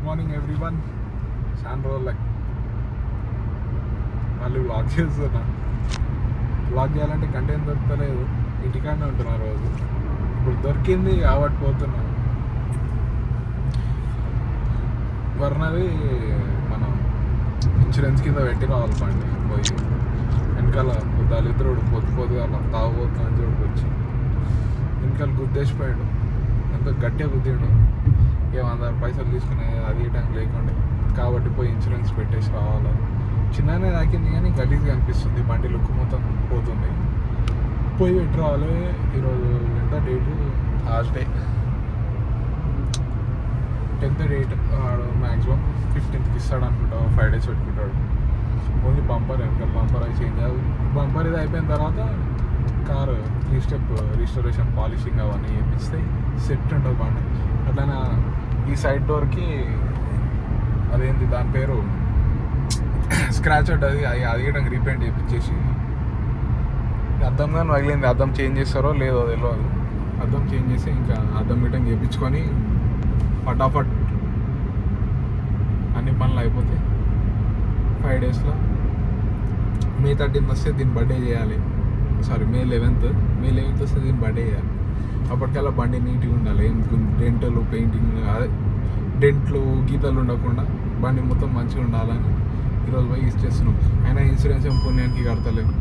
Good morning everyone చాలా రోజులకి మళ్ళీ వ్లాగ్ చేస్తున్నా. వ్లాగ్ చేయాలంటే కంటెంట్ దొరకలేదు. ఇంటికాడనే ఉంటున్నా రోజు. ఇప్పుడు దొరికింది కాబట్టి పోతున్నా. వర్ణది మనం ఇన్సూరెన్స్ కింద పెట్టి రావాలి బండి పోయి వెనకాల దళిద్రుడు పొద్దు పొద్దుగా అలా తాగుపోతున్నా అని చూడకొచ్చి వెనకాల గుద్దేసిపోయాడు. ఎంతో గట్టిగా గుద్దిండు. ఏమన్నా పైసలు తీసుకునే అది ఇవ్వడానికి లేకుండా. కాబట్టి పోయి ఇన్సూరెన్స్ పెట్టేసి రావాలి. చిన్ననే తాకింది కానీ గలీజ్గా అనిపిస్తుంది. బండి లుక్ మొత్తం పోతుంది. పోయి పెట్టి రావాలి ఈరోజు ఎంత date? Last day. Tenth date. Maximum ఫిఫ్టీన్త్కి ఇస్తాడు అనుకుంటా ఫైవ్ డేస్ పెట్టుకుంటాడు. ఓన్లీ బంపర్ వెనకాల బంపర్ అయి చేంజ్ అవ్వదు బంపర్ ఇది అయిపోయిన తర్వాత car three step restoration polishing అవన్నీ చేపిస్తే సెట్ ఉంటుంది బండి. అట్లా ఈ సైడ్ డోర్కి అదేంటి దాని పేరు? స్క్రాచ్ అవుట్ అది అది కూడా రీపెయింట్ చేయించేసి అర్థం కానీ పగిలింది అర్థం చేంజ్ చేస్తారో లేదో తెలియదు అర్థం చేంజ్ చేసి ఇంకా అర్థం గిట్టం చేయించుకొని ఫటాఫట్ అన్ని పనులు అయిపోతాయి. ఫైవ్ డేస్లో మే థర్టీన్త్ వస్తే దీని బర్త్డే చేయాలి. Sorry May eleventh May eleventh వస్తే దీని బర్త్డే చేయాలి. అప్పటికల్లా బండి నీట్గా ఉండాలి. ఏం డెంటలు పెయింటింగ్ అదే డెంట్లు గీతలు ఉండకుండా బండి మొత్తం మంచిగా ఉండాలని ఈరోజు పోయి ఇచ్చేస్తున్నాం అయినా ఇన్సూరెన్స్ ఏం పుణ్యానికి కడతలేము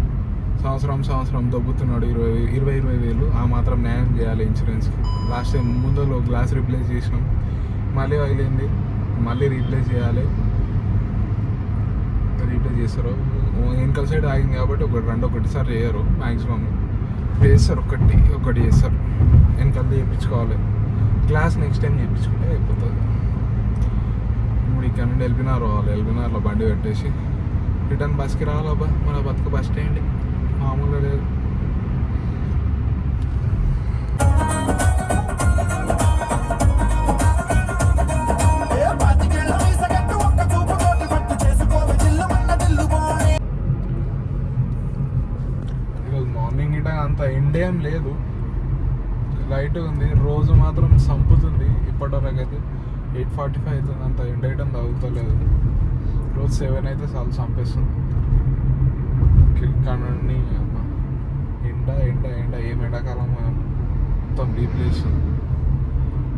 సంవత్సరం సంవత్సరం దొబ్బుతున్నాడు ఇరవై ఇరవై ఇరవై వేలు. ఆ మాత్రం న్యాయం చేయాలి ఇన్సూరెన్స్కి. లాస్ట్ టైం ముందులో గ్లాస్ రీప్లేస్ చేసినాం. మళ్ళీ వదిలింది మళ్ళీ రీప్లేస్ చేయాలి. రీప్లేస్ చేస్తారు. వెనకాల సైడ్ ఆగింది కాబట్టి ఒకటి రెండు ఒకటిసారి చేయరు మ్యాక్సిమం వేస్తారు ఒకటి ఒకటి చేస్తారు వెనకాల చేయించుకోవాలి. క్లాస్ నెక్స్ట్ టైం చేయించుకుంటే అయిపోతుంది. ఇప్పుడు ఇక్కడ నుండి ఎల్బినార్ రావాలి ఎల్బినార్లో బండి పెట్టేసి రిటర్న్ బస్కి రావాలబ్బా మన బతుకు బస్ స్టాండ్ మామూలుగా లేదు. ఎండింగ్ ఇట అంత ఎండ్ ఏం లేదు. లైట్ ఉంది రోజు మాత్రం సంపుతుంది. ఇప్పటివరకు అయితే ఎయిట్ ఫార్టీ ఫైవ్ అవుతుంది. అంత ఎండ్ ఐటమ్ తగ్గుతలేదు రోజు సెవెన్ అయితే చాలా చంపేస్తుంది కానీ ఎండ ఎండ ఎండ. ఏం ఎండాకాలం మొత్తం రీప్లేస్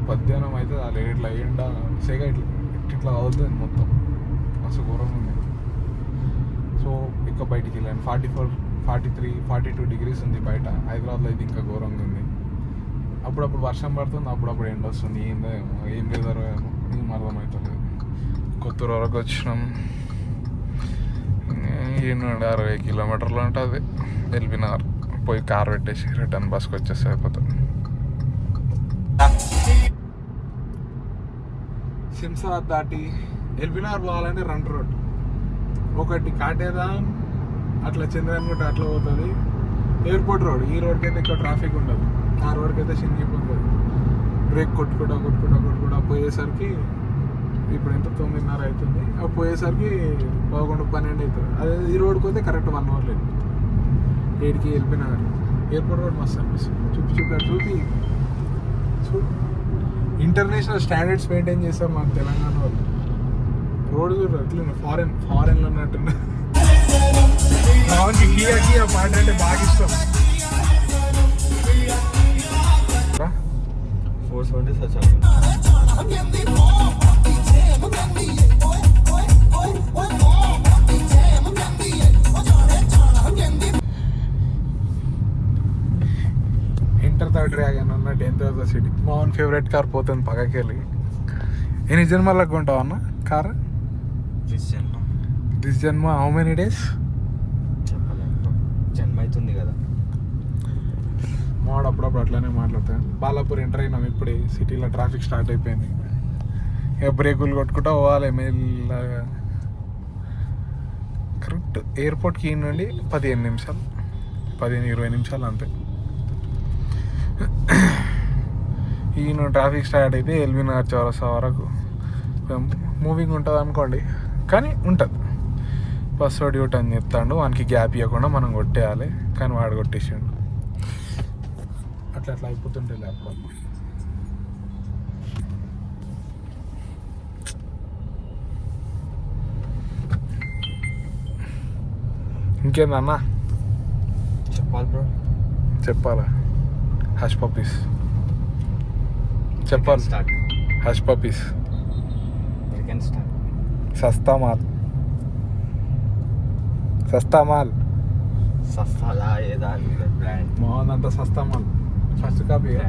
మధ్యాహ్నం అయితే అది ఇట్లా ఎండ సేగా ఇట్లా ఇట్లా అవుతుంది మొత్తం. అసలు ఘోరంగా ఉంది. సో ఇక బయటికి వెళ్ళాను. Forty four forty three forty two degrees ఉంది బయట. హైదరాబాద్లో అయితే ఇంకా ఘోరంగా ఉంది. అప్పుడప్పుడు వర్షం పడుతుంది అప్పుడప్పుడు ఎండ వస్తుంది. ఏందో ఏమో ఏం లేదో ఏమో ఏం అర్థమవుతుంది కొత్తూరు వరకు వచ్చినాం. ఎనిమిది అరవై కిలోమీటర్లు ఉంటుంది. ఎల్బినార్ పోయి కార్ పెట్టేసి రిటర్న్ బస్కి వచ్చేసి అయిపోతుంది. శంసాబాద్ దాటి ఎల్బినార్ పోవాలంటే రెండు రోడ్ ఒకటి కాటేదాన్ అట్లా చంద్రయాన్ అట్లా పోతుంది. ఎయిర్పోర్ట్ రోడ్ ఈ రోడ్కి అయితే ఎక్కువ ట్రాఫిక్ ఉండదు. ఆ రోడ్కి అయితే సింగిప్ బ్రేక్ కొట్టుకుంటా కొట్టుకుంటా కొట్టుకుంటా పోయేసరికి ఇప్పుడు ఎంత? తొమ్మిదిన్నర అవుతుంది. ఆ పోయేసరికి పదకొండు పన్నెండు అవుతుంది. అదే ఈ రోడ్కి పోతే కరెక్ట్ వన్ అవర్ లేదు. ఏడికి వెళ్ళిపోయినారు ఎయిర్పోర్ట్ రోడ్ మస్తు అనిపిస్తుంది. చూపి చూపి చూపి. చూ ఇంటర్నేషనల్ స్టాండర్డ్స్ మెయింటైన్ చేస్తారు మన తెలంగాణ వాళ్ళు. రోడ్ చూడ ఫారెన్ ఫారెన్లో ఉన్నట్టున్నారు పవన్కి కియా కియా పాట అంటే బాగా ఇష్టం. Four seventy such enter the dragon అన్నట్టు ఎంటర్ ద సిటీ మా ఓన్ ఫేవరెట్ కార్ పోతుంది పక్కకి వెళ్ళి ఎన్ని జన్మలకు కొంటావు అన్న కార్ జన్మ. దిస్ జన్మ హౌ మెనీ డేస్ అవుతుంది కదా. మావాడు అప్పుడప్పుడు అట్లానే మాట్లాడతాను బాలాపూర్ ఎంటర్ అయినాం ఇప్పుడే సిటీలో ట్రాఫిక్ స్టార్ట్ అయిపోయింది. ఇక బ్రేకులు కొట్టుకుంటా పోవాలి మెల్లగా. కరెక్ట్. ఎయిర్పోర్ట్కి ఈ నుండి పదిహేను నిమిషాలు పదిహేను ఇరవై నిమిషాలు అంతే. ఈయన ట్రాఫిక్ స్టార్ట్ అయితే ఎల్బీనగర్ చౌరస్తా వరకు. మూవింగ్ ఉంటుంది అనుకోండి కానీ ఉంటుంది. పాస్వర్డ్ అని చెప్తాడు. వానికి గ్యాప్ ఇవ్వకుండా మనం కొట్టేయాలి. కానీ వాడు కొట్టేసాడు. అట్లా అట్లా అయిపోతుంటే ల్యాప్టాప్. ఇంకేందన్నా చెప్పాలి బ్రో. చెప్పాలా? హష్ పప్పీస్ చెప్పాలి. హష్ పప్పీస్ సస్తా మాత్రం సస్తా మాల్. సస్తాలా ఏదా బ్రాండ్ బాగుందంత సస్తా మాల్. ఫస్ట్ కాపీ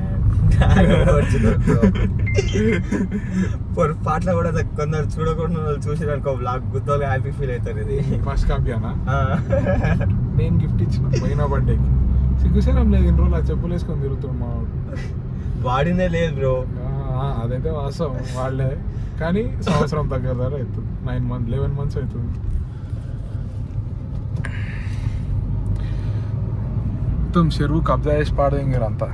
పొరపాట్లో కూడా కొందరు చూడకుండా వాళ్ళు చూసి అనుకో బ్లాగ్ గుద్దోలు హ్యాపీ ఫీల్ అవుతారు ఇది. ఫస్ట్ కాపీ అనా ఆ. నేను గిఫ్ట్ ఇచ్చిన పోయిన బర్త్డేకి సిగ్గుసేనం లేదు ఇన్ని రోజులు ఆ చెప్పులు వేసుకొని తిరుగుతాడు మా వాడు. వాడినే లేదు బ్రో. అదైతే వాస్తవం వాళ్ళే కానీ సంవత్సరం దగ్గర దగ్గర అవుతుంది. నైన్ మంత్ లెవెన్ మంత్స్ అవుతుంది. మొత్తం చెరువు కబ్జా చేసి పాడేంగారు అంతా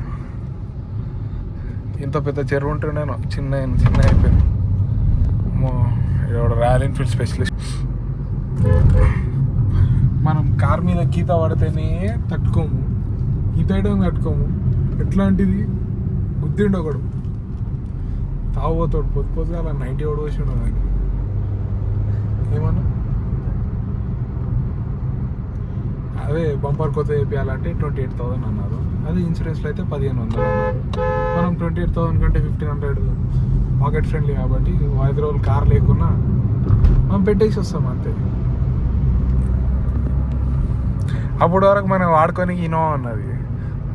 ఇంత పెద్ద చెరువు ఉంటే నేను చిన్న చిన్న అయిపోయింది రాయల్ ఎన్ఫీల్డ్ స్పెషలిస్ట్. మనం కార్ మీద గీత పడితేనే తట్టుకోము. ఈత వేయడం తట్టుకోము ఎట్లాంటిది? గుద్దిండు ఒకడు. తాగుపోతాడు పొద్దు పొద్దుగా అలా నైంటీ ఒకటి వచ్చి ఉండదు ఏమన్నా? అదే బంపర్ కొత్త చేయాలంటే ట్వంటీ ఎయిట్ థౌసండ్ అన్నారు. అదే ఇన్సూరెన్స్లో అయితే పదిహేను వందలు అన్నారు. మనం ట్వంటీ ఎయిట్ థౌసండ్ కంటే ఫిఫ్టీన్ హండ్రెడ్ పాకెట్ ఫ్రెండ్లీ కాబట్టి ఐదు రోజులు కార్ లేకున్నా మనం పెట్టేసి వస్తాం అంతే. అప్పటి వరకు మనం వాడుకొని ఇనోవా అన్నది.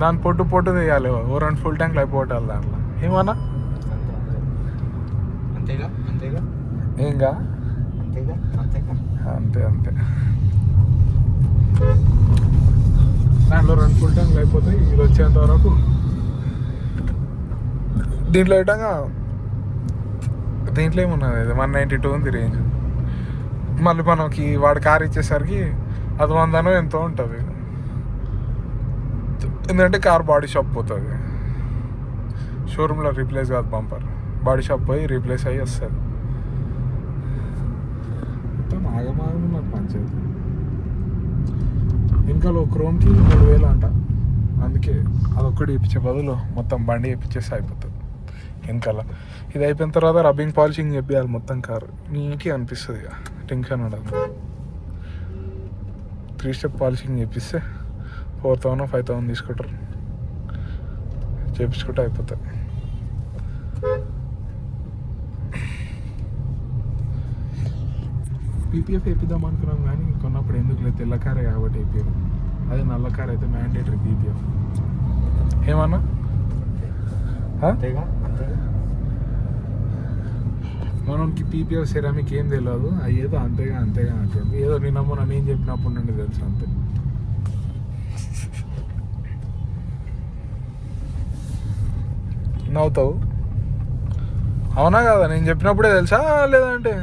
దాని పొట్టు పొట్టు తీయాలి ఓ రెండు ఫుల్ ట్యాంక్లు అయిపోవటాలి దాంట్లో. ఏమన్నా? అంతే, అంతే. అంతేగా? అంతేగా? ఏంగా? అంతేగా? అంతే అంతే. దాంట్లో రెండు ఫుల్ ట్యాంక్లు అయిపోతాయి. ఇది వచ్చేంత వరకు దీంట్లో ఇటంగా దీంట్లో ఏమున్నది? ఇది వన్ నైంటీ టూ ఉంది రేంజ్ మళ్ళీ మనకి వాడి కార్ ఇచ్చేసరికి అది వందనో ఎంతో ఉంటుంది. ఎందుకంటే కార్ బాడీ షాప్ పోతుంది. షోరూంలో రీప్లేస్ కాదు బంపర్ బాడీ షాప్ పోయి రీప్లేస్ అయ్యి వస్తుంది. మొత్తం ఆగమాగం నాకు పంచాయతీ. వెనకాల ఒక క్రోమ్కి మూడు వేలు అంట. అందుకే అదొక్కటి ఇప్పించే బదులు మొత్తం బండి ఇప్పించేసి అయిపోతుంది. వెనకాల. ఇది అయిపోయిన తర్వాత రబ్బింగ్ పాలిషింగ్ చెప్పేయాలి మొత్తం కారు. నీట్గా అనిపిస్తుంది ఇక. టెన్షన్ ఉండదు. త్రీ స్టెప్ పాలిషింగ్ చేపిస్తే ఫోర్ థౌసండ్ ఫైవ్ థౌసండ్ తీసుకుంటారు. చేపించుకుంటే అయిపోతుంది. పీపీఎఫ్ వేపిద్దాం అనుకున్నాం కానీ కొన్నప్పుడు ఎందుకు లేదు తెల్ల కారే కాబట్టి వేపియారు అదే నల్ల కార్ అయితే మ్యాండేటరీ పీపీఎఫ్ ఏమన్నా? మనకి పీపీఎఫ్ సెరామిక్ ఏం తెలియదు అది ఏదో అంతేగా అంతేగా అంటాడు ఏదో నిన్న మొన్న నేను చెప్పినప్పుడు నుండి తెలుసు అంతే. నవ్వుతావు? అవునా కదా? నేను చెప్పినప్పుడే తెలుసా? లేదంటే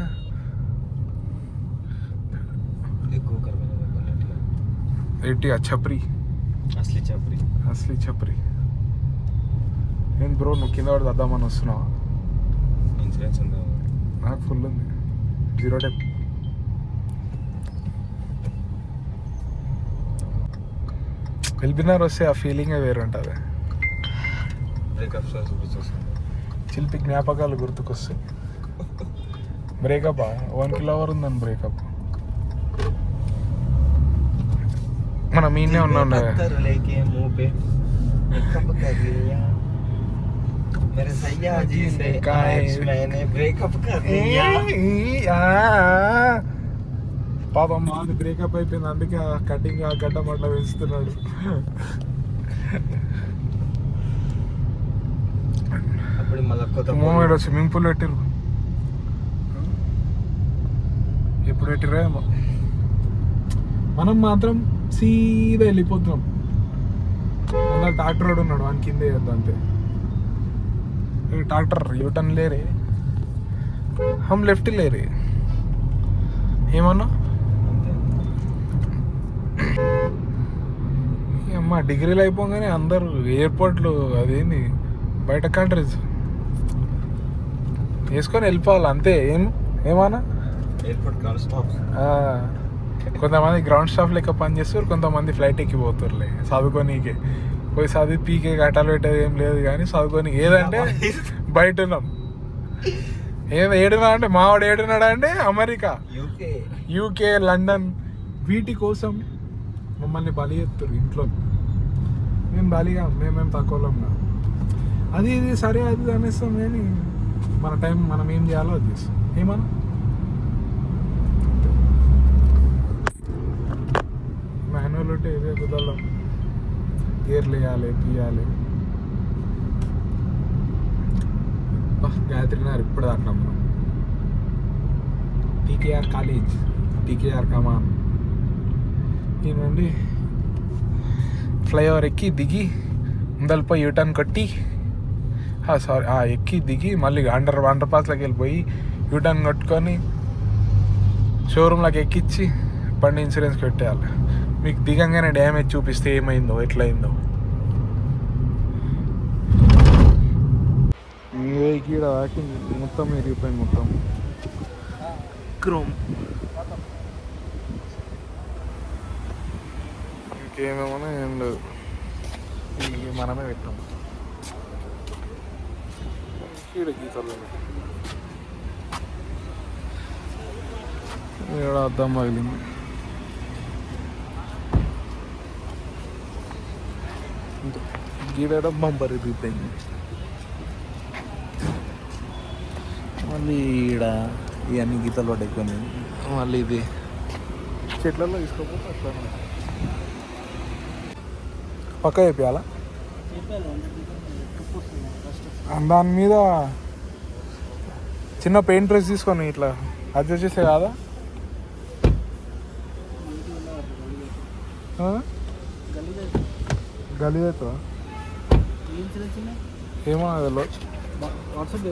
ఎక్కువ కరగలేదు ఏంటి? అచ్చప్రి అసలు చెప్పరి అసలు చప్రి. నేను బ్రో నువ్వు కింద పడి వద్దామని వస్తున్నావా? ఇన్సూరెన్స్ ఉందా? నాకు ఫుల్ ఉంది. జీరో డెప్ వెళ్ళిపోయినారు వస్తే ఆ ఫీలింగే వేరు ఉంటుంది బ్రేకప్ చిలిపి జ్ఞాపకాలు గుర్తుకొస్తాయి. బ్రేకప్ వన్ కిలో అవర్ ఉందని బ్రేకప్ మనం ఈయనే ఉన్నాం पत्थर लेके मुंह पे कब कर लिया मेरे सैया जी से आज मैंने ब्रेकअप कर लिया పాపం మాది బ్రేకప్ అయిపోయింది అందుకే ఆ కటింగ్ ఆ గడ్డ మట్ల పెంచుతున్నాడు అప్పుడు మళ్ళీ కొత్త మూమెంట్ స్విమ్మింగ్ పూల్ పెట్టిరు ఎప్పుడు పెట్టిరో ఏమో మనం మాత్రం సీదా వెళ్ళిపోతున్నాం. ముందర ట్రాక్టర్ వాడు ఉన్నాడు వాని కింద వేయద్దు అంతే. ట్రాక్టర్ యూటర్న్ లేరే హమ్ లెఫ్ట్ లేరే ఏమన్నా? అమ్మ డిగ్రీలు అయిపోగానే అందరూ ఎయిర్పోర్ట్లు అదేంది బయట కంట్రీస్. వేసుకొని వెళ్ళిపోవాలి అంతే. ఏం ఏమన్నా? Airport ground stop. కొంతమంది గ్రౌండ్ స్టాఫ్ లెక్క పని చేస్తారు కొంతమంది ఫ్లైట్ ఎక్కిపోతారులే చదువుకోనీకి పోయి చదివి పీకే గట్టాలు పెట్టేది ఏం లేదు కానీ చదువుకొని ఏదంటే బయట ఉన్నాం ఏదో ఏడున్నా అంటే మావాడు ఏడున్నాడు అంటే అమెరికా. యూకే. లండన్. వీటి కోసం మమ్మల్ని బలి ఎత్తురు ఇంట్లో. మేము బలిగా మేమేం తక్కువలో అది ఇది సరే అది అనేస్తాం కానీ మన టైం మనం ఏం చేయాలో అది చేస్తాం. ఏమన్నా? కాబట్టి ఇదే కుదరడం గేర్లు వేయాలి తీయాలి. గాయత్రి నారు ఇప్పుడు దాటినాం మనం టీకేఆర్ కాలేజ్ టీకేఆర్ కమాన్. ఈ నుండి ఫ్లైఓవర్ ఎక్కి దిగి ముందలిపోయి యూటర్న్ కొట్టి సారీ ఎక్కి దిగి మళ్ళీ అండర్ అండర్ పాస్లోకి వెళ్ళిపోయి యూటర్న్ కొట్టుకొని షోరూమ్లోకి ఎక్కిచ్చి బండి ఇన్సూరెన్స్ పెట్టేయాలి మీకు దిగంగానే డ్యామేజ్ చూపిస్తే ఏమైందో ఎట్లయిందో? కీడ వాకింగ్ మొత్తం ఇరిగిపోయింది మొత్తం. క్రోమ్. ఇంకేమేమో ఏం లేదు. మనమే పెట్టాం. కీడ గీతలు. ఇక్కడ అద్దం పగిలింది? గీడ బంపర్ ఇరిగిపోయింది మళ్ళీ ఈడ ఇవన్నీ గీతలు పడ్డాయి మళ్ళీ ఇది చెట్లలో తీసుకోకపోతే అట్లా. పక్క చెప్పాలా? దాని మీద చిన్న పెయింట్ బ్రష్ తీసుకొని ఇట్లా అడ్జస్ట్ చేస్తే కాదా? గలీజ్ అవుతుందా ఏమో అదిలో వాట్సాప్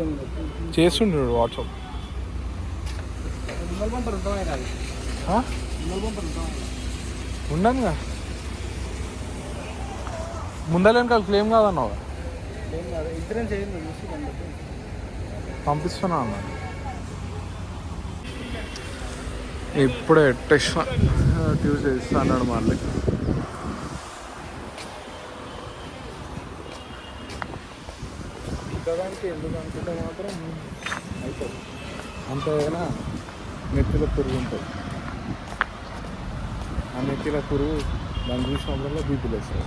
చేస్తుండే వాట్సాప్. ఉండను బంపర్ కాదు ముందర వెనకాల క్లెయిమ్ కాదన్నావు? చూసి పంపిస్తున్నా అన్న. ఇప్పుడే టెస్ట్ ట్యూస్డే ఇస్తా అన్నాడు మళ్ళీ. ఎందుకు అనుకుంటే మాత్రం అవుతుంది అంతేనా? నెత్తిలో పురుగు ఉంటుంది. ఆ నెత్తిలో పురుగు దాన్ని చూసినప్పుడల్లా బీపీలు వేస్తుంది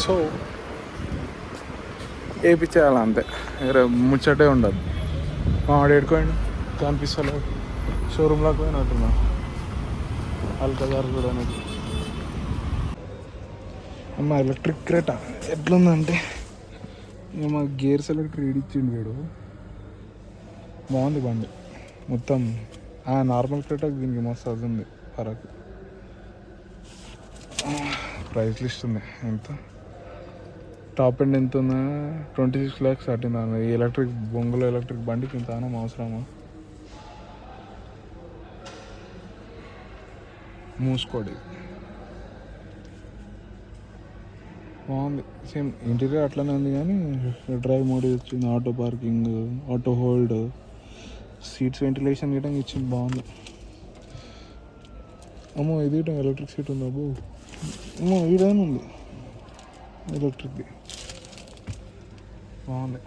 సో వేయించేయాలి అంతే. ముచ్చటే ఉండదు. మామిడి ఏడుకోండి కనిపిస్తలేదు షోరూమ్లోకి పోయినట్టున్నా. అల్కదారు కూడా అమ్మ ఎలక్ట్రిక్ క్రేటా? ఎట్లుందంటే మా గేర్ సెలెక్టర్ ఇచ్చిండు వీడు. బాగుంది బండి. మొత్తం ఆ నార్మల్ క్రేటాకి దీనికి మస్తు అది ఉంది పరకు. ప్రైస్ లిస్ట్ ఉంది ఎంత? టాప్ ఎండ్ ఎంత ఉందా? ట్వంటీ సిక్స్ ల్యాక్స్ అట్టింది అన్న ఎలక్ట్రిక్ బొంగులో ఎలక్ట్రిక్ బండికి ఇంత అనం అవసరమా? మూసుకోడి. బాగుంది. సేమ్ ఇంటీరియర్ అట్లనే ఉంది కానీ డ్రైవ్ మోడ్ వచ్చింది auto parking auto hold seats ventilation గిటం ఇచ్చింది బాగుంది. అమ్మో ఇది ఎలక్ట్రిక్ సీట్ ఉందా అబ్బో అమ్మో ఈడైనా ఉంది. ఎలక్ట్రిక్ది బాగుంది.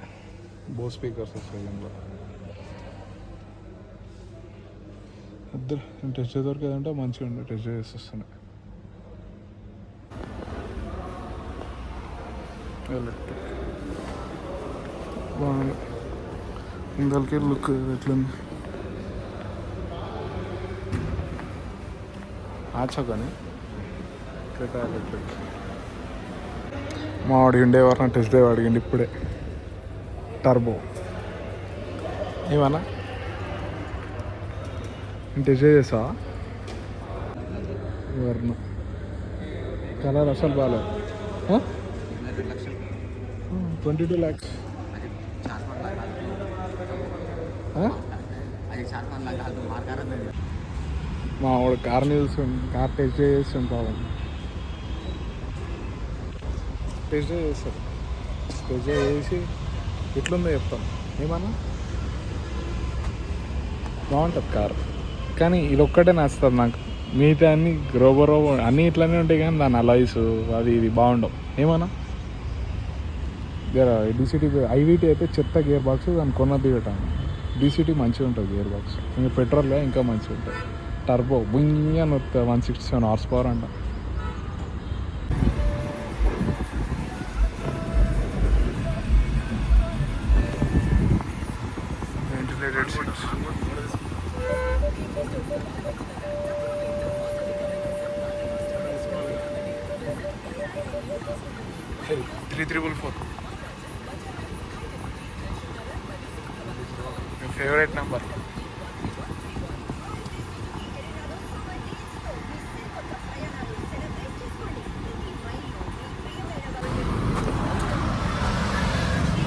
బో స్పీకర్స్ వస్తాయి దీంట్లో ఇద్దరు టెస్ట్ దొరికేదంటే మంచిగా ఉండే టెస్ట్ చేసి వస్తున్నాయి ఎలక్ట్రిక్ బాగుంది. ఇందరికి లుక్ ఎట్లుంది? ఆచా కానీ క్రెటా ఎలక్ట్రిక్ మా వాడు ఉండే ఎవరన్నా టెస్ట్ డ్రైవ్ అడిగిండి ఇప్పుడే. టర్బో ఏమన్నా టెస్ట్ డ్రైవ్ చేస్తావా ఎవరన్నా కలర్ అసలు బాగాలేదు ట్వంటీ టూ ల్యాక్స్. మా వాడు కార్ని చూస్తుండు. కార్ టెస్ట్ చేస్తుండు పాపం. టెస్ట్ చేస్తారు టెస్ట్ చేసి ఎట్లుందో చెప్తాం. ఏమన్నా? బాగుంటుంది కార్. కానీ ఇది ఒక్కటే నచ్చుతుంది నాకు. మిగతా అన్ని రోబో రోబో అన్నీ ఇట్లనే ఉంటాయి కానీ దాని అలైస్ అది ఇది బాగుండవు. ఏమన్నా? డీసీటీ ఐవీటీ అయితే చెత్త గేర్ బాక్స్ దాన్ని కొన్నది పెట్టాను డీసీటీ మంచిగా ఉంటుంది గేర్ బాక్స్ ఇంకా పెట్రోల్లో ఇంకా మంచిగా ఉంటుంది టర్బో బుంగి అని వస్తుంది one sixty seven horse power అంట. Favourite number.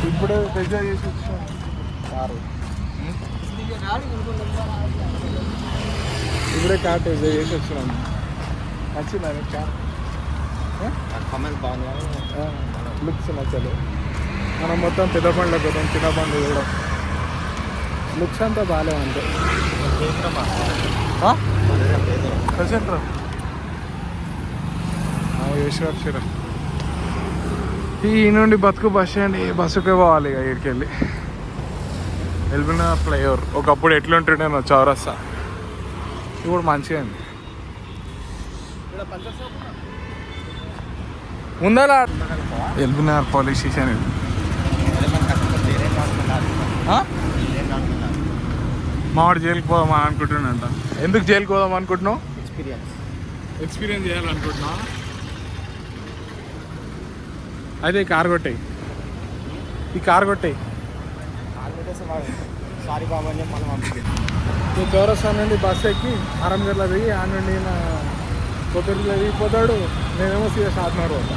ఇప్పుడే ఎంజాయ్ చేసి వచ్చాను కారు. ఇప్పుడే కార్ ఎంజాయ్ చేసి వచ్చినాము నచ్చిందా నీకు కార్? కమెంట్ బాగుంది లుక్స్ నచ్చలు. మనం మొత్తం పెద్ద పండ్లకు పోతాం చిన్న పండ్లు కూడా లుక్స్ అంతా బాగాలే అంతే. ప్రజెంట్ రా యశ్వర్ ఈ నుండి బతుకు బస్ ఈ బస్సుకే పోవాలి ఇక ఇక్కడికి వెళ్ళి వెళ్ళిన ఫ్లైఓవర్. ఒకప్పుడు ఎట్లుంటుండే నా చౌరస్తా. ఇప్పుడు మంచిగా ఉంది. ఉందా ఎల్బినార్ పోలీస్ స్టేషన్. ఇది మావాడు జైలుకి పోదామా అనుకుంటున్నాంట ఎందుకు జైలుకి పోదాం అనుకుంటున్నావు? ఎక్స్పీరియన్స్ ఎక్స్పీరియన్స్ చేయాలనుకుంటున్నా అయితే ఈ కార్ కొట్టాయి. ఈ కార్ కొట్టాయి. సారీ బాబా అని చెప్పి మనం చౌరస్తా నుండి బస్ ఎక్కి ఆరంగర్లో దిగి ఆ నుండి నా కొత్తూరులో దిగిపోతాడు. నేనేమో సీదా షాద్నగర్ పోతా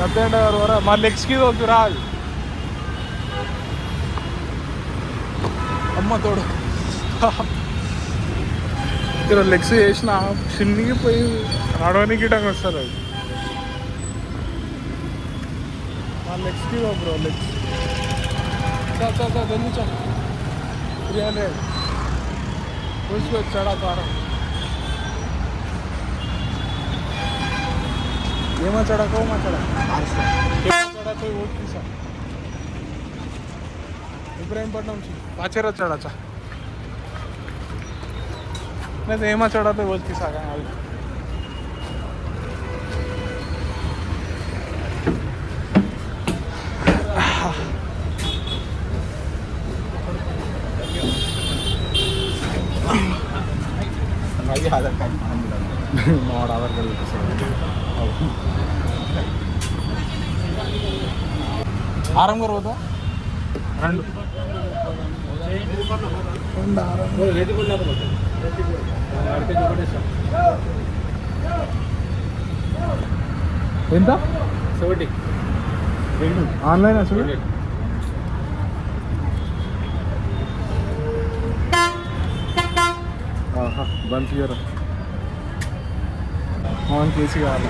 ಸತ್ಯಣ್ಣ ಅವರ ಮತ್ತೆ ಎಕ್ಸ್ಕ್ಯೂಸ್ ಹೋಗ್ತೀರಾ అమ్మ తోడు. ఇక్కడ లెగ్స్ వేసిన చిన్నకి పోయి నడవనికి గిటంగా వస్తారు అది. మా లెగ్స్కి బ్రో లెగ్స్ చదువు చదువు త్రీ హండ్రెడ్ పూసుకొచ్చాడు ఆ ద్వారా એમાં ચડાકો એમાં ચડાકો બારસો એમાં ચડાકો એ ઓળખીસા ઇબ્રાહીમપટ્ટનમ છે પાછળ જ ચડાચા નહીં તો એમાં ચડાતો ઓળખી સાગા આવી હાલત કાઢી ఆధార్ కార్డు మనం కూడా. మావాడు ఆధార్ కార్డు ఆరం గారు పోతా రెండు రెండు ఆరం ఎంత సోటి ఆన్లైన్ అసలు ఆహా బంద్ చేయరా ఆన్ కేసీ కావాలి.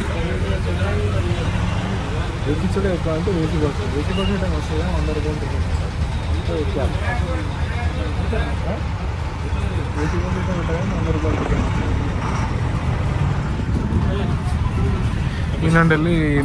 ఎక్కించడం ఎక్కువ అంటే వేసి పడుతుంది వేసి పడిన వస్తుందా? వంద రూపాయలు టికెట్ ఎక్కాలి వేసి కొట్టడం ఉంటాయని వంద రూపాయలు టికెట్ వెళ్ళి ఈ